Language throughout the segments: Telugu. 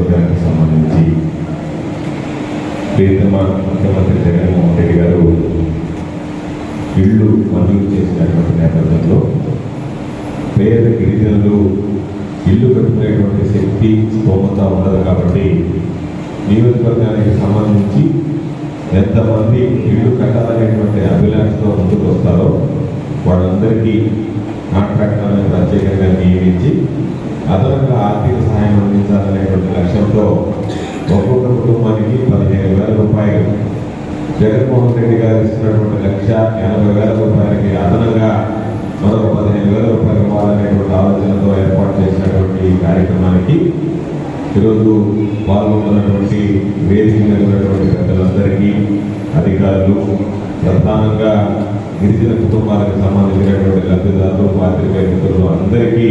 నియోజకవర్గానికి సంబంధించి ముఖ్యమంత్రి జగన్మోహన్ రెడ్డి గారు ఇళ్ళు మంజూరు చేసినటువంటి నేపథ్యంలో పేద గిరిజనులు ఇల్లు కట్టుకునేటువంటి శక్తి స్తోమత ఉండదు కాబట్టి నియోజకవర్గానికి సంబంధించి ఎంతమంది ఇల్లు కట్టాలనేటువంటి అభిలాషతో ముందుకు వస్తారో వాళ్ళందరికీ కాంట్రాక్టర్లను ప్రత్యేకంగా నియమించి అదనంగా ఆర్థిక సహాయం అందించాలనే లక్ష్యంతో ఒక్కొక్క కుటుంబానికి పదిహేను వేల రూపాయలు. జగన్మోహన్ రెడ్డి గారు ఇస్తున్నటువంటి లక్ష ఎనభై వేల రూపాయలకి అదనంగా మరొక పదిహేను వేల రూపాయలు ఇవ్వాలనేటువంటి ఆలోచనతో ఏర్పాటు చేసినటువంటి కార్యక్రమానికి ఈరోజు పాల్గొంటున్నటువంటి వేదిక మీద ఉన్నటువంటి పెద్దలందరికీ అధికారులు ప్రధానంగా గిరిజన కుటుంబాలకు సంబంధించినటువంటి లబ్ధిదారులు పాత్రికేయ మిత్రులు అందరికీ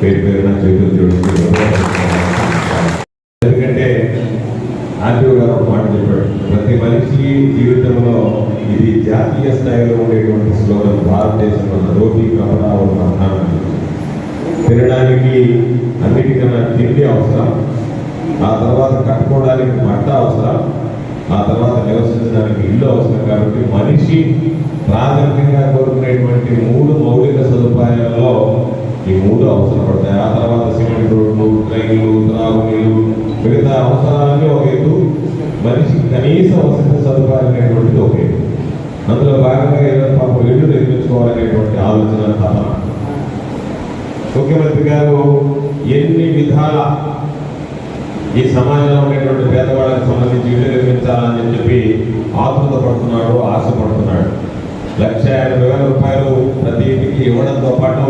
పేరు పేరున చేతులు చూడండి ఎందుకంటే ఆర్టీఓ గారు ఒక మాట చెప్పాడు. ప్రతి మనిషి జీవితంలో ఇది జాతీయ స్థాయిలో ఉండేటువంటి స్లోగన్ భారతదేశంలో రోటీ కపడా ఒక తినడానికి అన్నిటికన్నా తిండి అవసరం ఆ తర్వాత కట్టుకోవడానికి బట్ట అవసరం ఆ తర్వాత నివసించడానికి ఇల్లు అవసరం కాబట్టి మనిషి ప్రాథమికంగా కోరుకునేటువంటి మూడు మౌలిక సదుపాయాలలో ఈ మూడు అవసరం పడతాయి ఆ తర్వాత సిమెంట్ రోడ్లు మిగతా ఒక ఎత్తు మనిషి కనీస వసతి సదుపాయాలు అనేటువంటిది ఒక ఎత్తు. అందులో భాగంగా ఏదైనా పాప ఇల్లు నిర్మించుకోవాలనేటువంటి ఆలోచన తపన ముఖ్యమంత్రి గారు ఎన్ని విధాల ఈ సమాజంలో ఉండేటువంటి పేదవాళ్ళకి సంబంధించి ఇల్లు నిర్మించాలని చెప్పి ఆతృత పడుతున్నాడు ఆశపడుతున్నాడు. లక్ష ఎనభై వేల రూపాయలు ప్రతి ఇంటికి ఇవ్వడంతో పాటు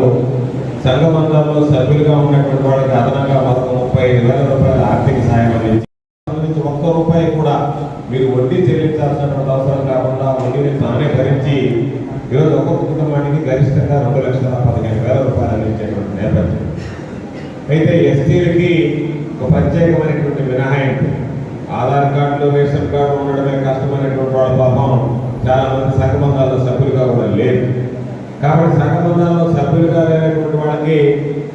సంఘబంధాల్లో సభ్యులుగా ఉన్నటువంటి వాళ్ళకి అదనంగా మొత్తం ముప్పై ఐదు వేల రూపాయలు ఆర్థిక సాయం అందించి సంబంధించి ఒక్క రూపాయి కూడా మీరు వడ్డీ చెల్లించాల్సినటువంటి అవసరం కాకుండా వడ్డీని తానే భరించి ఈరోజు ఒక్కొక్క కుటుంబానికి గరిష్టంగా రెండు లక్షల పదిహేను వేల రూపాయలు అందించేటువంటి నేపథ్యం. అయితే ఎస్టీలకి ఒక ప్రత్యేకమైనటువంటి మినహాయింపు. ఆధార్ కార్డులో రేషన్ కార్డు ఉండడమే కష్టమైనటువంటి వాళ్ళ పాపం. చాలా మంది సంఘబంధాల్లో సభ్యులుగా కూడా లేదు కాబట్టి సంఘబంధాల్లో సభ్యులుగా లేనటువంటి వాళ్ళకి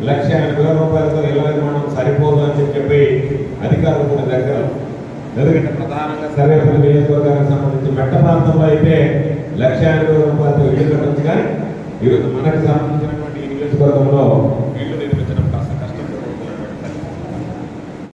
లక్ష ఎనభై వేల రూపాయలతో ఇళ్ళ నిర్మాణం సరిపోదు అని చెప్పి అధికారులు కూడా దగ్గర ఎందుకంటే ప్రధానంగా సర్వేపల్లి నియోజకవర్గానికి సంబంధించి మెట్ట ప్రాంతంలో అయితే లక్ష యాభై రూపాయలతో ఇల్లు కట్టొచ్చు కానీ ఈరోజు మనకు సంబంధించినటువంటి ఈ నియోజకవర్గంలో